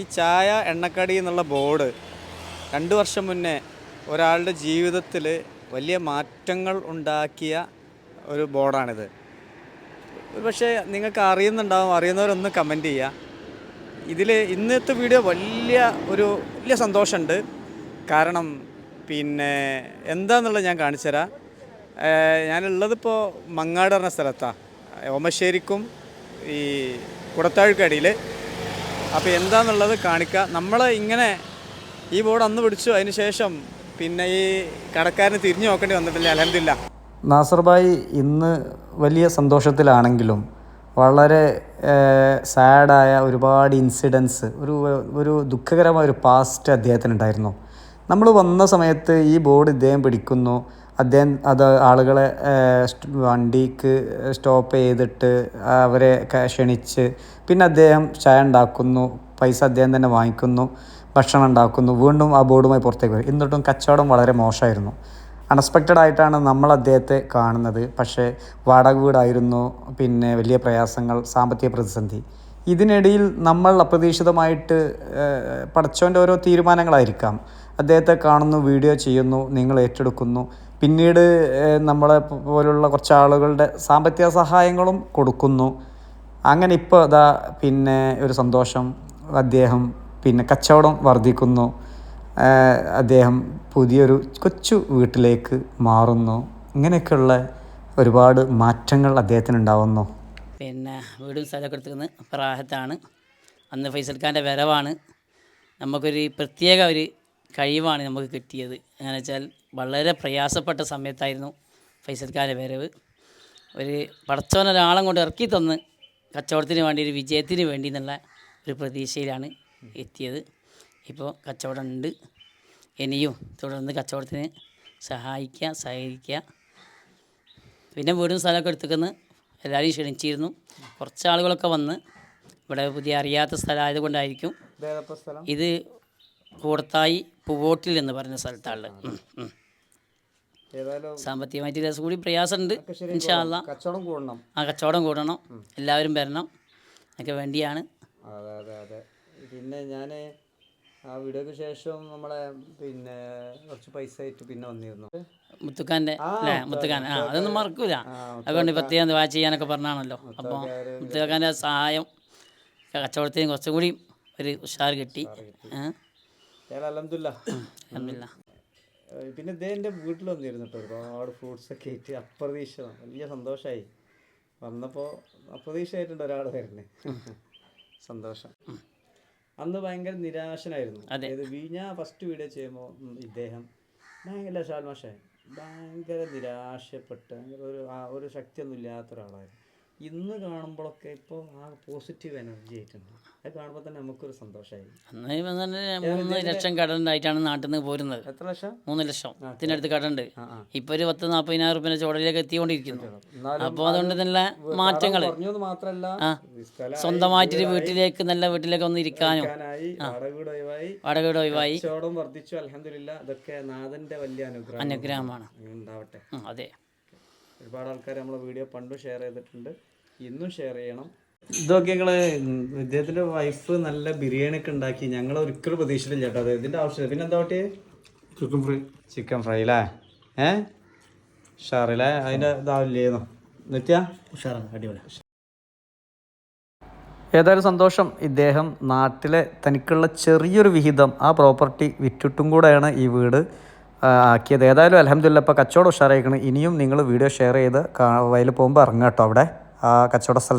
ഈ ചായ എണ്ണക്കടി എന്നുള്ള ബോർഡ് രണ്ട് വർഷം മുന്നേ ഒരാളുടെ ജീവിതത്തിൽ വലിയ മാറ്റങ്ങൾ ഉണ്ടാക്കിയ ഒരു ബോർഡാണിത്. പക്ഷേ നിങ്ങൾക്ക് അറിയുന്നുണ്ടാവും അറിയുന്നവരൊന്ന് കമന്റ് ചെയ്യുക. ഇതിൽ ഇന്നത്തെ വീഡിയോ വലിയ ഒരു വലിയ സന്തോഷമുണ്ട്. കാരണം പിന്നെ എന്താണെന്നുള്ളത് ഞാൻ കാണിച്ചുതരാം ഞാനുള്ളതിപ്പോൾ മങ്ങാട് പറഞ്ഞ സ്ഥലത്താണ് ഓമശ്ശേരിക്കും ഈ കുടത്താഴ്ക്കടിയിൽ അപ്പോൾ എന്താണെന്നുള്ളത് കാണിക്കുക നമ്മൾ ഇങ്ങനെ ഈ ബോർഡ് അന്ന് പിടിച്ചു അതിന് ശേഷം പിന്നെ ഈ കടക്കാരന് തിരിഞ്ഞു നോക്കേണ്ടി വന്നിട്ടില്ല അലഹമില്ല നാസർബായി ഇന്ന് വലിയ സന്തോഷത്തിലാണെങ്കിലും വളരെ സാഡായ ഒരുപാട് ഇൻസിഡൻസ് ഒരു ഒരു ദുഃഖകരമായ ഒരു പാസ്റ്റ് അദ്ദേഹത്തിനുണ്ടായിരുന്നു. നമ്മൾ വന്ന സമയത്ത് ഈ ബോർഡ് ഇദ്ദേഹം പിടിക്കുന്നു. അദ്ദേഹം അത് ആളുകളെ വണ്ടിക്ക് സ്റ്റോപ്പ് ചെയ്തിട്ട് അവരെ ക്ഷണിച്ച് പിന്നെ അദ്ദേഹം ചായ ഉണ്ടാക്കുന്നു പൈസ അദ്ദേഹം തന്നെ വാങ്ങിക്കുന്നു ഭക്ഷണം ഉണ്ടാക്കുന്നു വീണ്ടും ആ ബോർഡുമായി പുറത്തേക്ക് വരും. എന്നിട്ടും കച്ചവടം വളരെ മോശമായിരുന്നു. അൺഎക്സ്പെക്റ്റഡ് ആയിട്ടാണ് നമ്മൾ അദ്ദേഹത്തെ കാണുന്നത്. പക്ഷേ വാടക വീടായിരുന്നു പിന്നെ വലിയ പ്രയാസങ്ങൾ സാമ്പത്തിക പ്രതിസന്ധി. ഇതിനിടയിൽ നമ്മൾ അപ്രതീക്ഷിതമായിട്ട് പടച്ചോന്റെ ഓരോ തീരുമാനങ്ങളായിരിക്കാം. അദ്ദേഹത്തെ കാണുന്നു വീഡിയോ ചെയ്യുന്നു നിങ്ങൾ ഏറ്റെടുക്കുന്നു. പിന്നീട് നമ്മളെ പോലുള്ള കുറച്ച് ആളുകളുടെ സാമ്പത്തിക സഹായങ്ങളും കൊടുക്കുന്നു. അങ്ങനെ ഇപ്പോൾ അതാ പിന്നെ ഒരു സന്തോഷം അദ്ദേഹം പിന്നെ കച്ചവടം വർദ്ധിക്കുന്നു. അദ്ദേഹം പുതിയൊരു കൊച്ചു വീട്ടിലേക്ക് മാറുന്നു. ഇങ്ങനെയൊക്കെയുള്ള ഒരുപാട് മാറ്റങ്ങൾ അദ്ദേഹത്തിന് ഉണ്ടാവുന്നു പിന്നെ വീടും സ്ഥലമൊക്കെ എടുത്തുനിന്ന് പ്രായത്താണ് അന്ന് ഫൈസൽ ഖാന്റെ വരവാണ്. നമുക്കൊരു പ്രത്യേക ഒരു കഴിവാണ് നമുക്ക് കിട്ടിയത്. എന്ന് വെച്ചാൽ വളരെ പ്രയാസപ്പെട്ട സമയത്തായിരുന്നു ഫൈസൽ ഖാന്റെ വരവ്. ഒരു പടച്ചോൻ ഒരാളെ കൊണ്ട് ഇറക്കി തന്ന് കച്ചവടത്തിന് വേണ്ടി ഒരു വിജയത്തിന് വേണ്ടി എന്നുള്ള ഒരു പ്രതീക്ഷയിലാണ് എത്തിയത്. ഇപ്പോൾ കച്ചവടം ഉണ്ട്. ഇനിയും തുടർന്ന് കച്ചവടത്തിന് സഹായിക്കുക സഹകരിക്കുക. പിന്നെ വീടും സ്ഥലമൊക്കെ എടുത്തുക്കുന്ന എല്ലാവരും ക്ഷണിച്ചിരുന്നു. കുറച്ച് ആളുകളൊക്കെ വന്ന് ഇവിടെ പുതിയ അറിയാത്ത സ്ഥലമായത് കൊണ്ടായിരിക്കും ഇത് കൂടത്തായി പൂവോട്ടിൽ എന്ന് പറഞ്ഞ സ്ഥലത്താണ് സാമ്പത്തികമായിട്ട് രസം കൂടി പ്രയാസമുണ്ട്. ഇൻഷാല്ല കച്ചവടം കൂടണം. ആ കച്ചവടം കൂടണം. എല്ലാവരും വരണം. ഒക്കെ വേണ്ടിയാണ്. അതെ അതെ അതെ. പിന്നെ ഞാൻ ആ വീഡിയോക്ക് ശേഷം നമ്മളെ പിന്നെ കുറച്ച് പൈസ ആയിട്ട് പിന്നെ വന്നിരുന്നു. മുത്തുക്കാന്റെ അല്ലേ? മുത്തുക്കാൻ ആ അതൊന്നും മറക്കൂല. അതുകൊണ്ട് പ്രത്യേകം വാച്ച് ചെയ്യാനൊക്കെ പറഞ്ഞാണല്ലോ. അപ്പോൾ മുത്തുക്കാന്റെ സഹായം കച്ചവടത്തിന് കുറച്ചും കൂടി ഒരു ഉഷാർ കിട്ടി. ഏഹ് അലഹമില്ല. പിന്നെ ഇദ്ദേഹന്റെ വീട്ടിൽ വന്നിരുന്നു കേട്ടോ ഒരുപാട് ഫ്രൂട്ട്സ് ഒക്കെ ആയിട്ട് അപ്രതീക്ഷിതം. വലിയ സന്തോഷമായി വന്നപ്പോൾ അപ്രതീക്ഷിതമായിട്ടുണ്ട് ഒരാൾ വരുന്നത് സന്തോഷം. അന്ന് ഭയങ്കര നിരാശനായിരുന്നു. അതായത് ഞാൻ ഫസ്റ്റ് വീഡിയോ ചെയ്യുമ്പോൾ ഇദ്ദേഹം ഭയങ്കര ഷാൽമാഷായി. ഭയങ്കര നിരാശപ്പെട്ട് ഭയങ്കര ഒരു ആ ഒരു ശക്തിയൊന്നും ഇല്ലാത്ത ഒരാളായിരുന്നു. ഇന്ന് കാണുമ്പോഴൊക്കെ ഇപ്പോൾ ആ പോസിറ്റീവ് എനർജി ആയിട്ടുണ്ട്. അത് കാണുമ്പോൾ തന്നെ നമുക്കൊരു സന്തോഷമായി. തന്നെ മൂന്ന് ലക്ഷം കടണ്ടായിട്ടാണ് നാട്ടിൽ നിന്ന് പോരുന്നത്. എത്ര ലക്ഷം? മൂന്ന് ലക്ഷം. ഇതിനടുത്ത് കടണ്ട്. ഇപ്പൊ ഒരു പത്ത് നാൽപ്പതിനായിരം റുപ്യ ചോടയിലേക്ക് എത്തിക്കൊണ്ടിരിക്കുന്നു. അപ്പോൾ അതുകൊണ്ട് നല്ല മാറ്റങ്ങൾ മാത്രമല്ല സ്വന്തമായിട്ടൊരു വീട്ടിലേക്ക് നല്ല വീട്ടിലേക്ക് ഒന്ന് ഇരിക്കാനും. ായി വാടക വീട് ഒഴിവായി. വാടക വീട് ഒഴിവായി. കച്ചവടം വർദ്ധിച്ചു. അലഹമില്ല അതൊക്കെ നാഥന്റെ വലിയ അനുഗ്രഹം അനുഗ്രഹമാണ്. അതെ. ഒരുപാട് ആൾക്കാർ നമ്മളെ വീഡിയോ പണ്ടും ഷെയർ ചെയ്തിട്ടുണ്ട്. ഇന്നും ഷെയർ ചെയ്യണം. ഇതൊക്കെ ഞങ്ങൾ ഇദ്ദേഹത്തിന്റെ വൈഫ് നല്ല ബിരിയാണി ഒക്കെ ഉണ്ടാക്കി. ഞങ്ങൾ ഒരിക്കലും പ്രതീക്ഷിച്ചില്ല ചേട്ടാ അത് ഇതിന്റെ ആവശ്യമില്ല. പിന്നെ എന്താ പറ്റിയേ ചിക്കൻ ഫ്രൈ ചിക്കൻ ഫ്രൈ അല്ലേ ഏ? ഷാറില്ലേ അതിന്റെ ഇതാവില്ലേന്നോ നിത്യ? ഉഷാറാണ്. അടിപൊളി ഏതായാലും സന്തോഷം. ഇദ്ദേഹം നാട്ടിലെ തനിക്കുള്ള ചെറിയൊരു വിഹിതം ആ പ്രോപ്പർട്ടി വിറ്റിട്ടും കൂടെയാണ് ഈ വീട്. ആക്കിയത്. ഏതായാലും അലഹമില്ല ഇപ്പോൾ കച്ചവടം ഉഷാറായിക്കണം. ഇനിയും നിങ്ങൾ വീഡിയോ ഷെയർ ചെയ്ത് വയൽ പോകുമ്പോൾ ഇറങ്ങാം കേട്ടോ അവിടെ. ആ കച്ചവട സ്ഥലം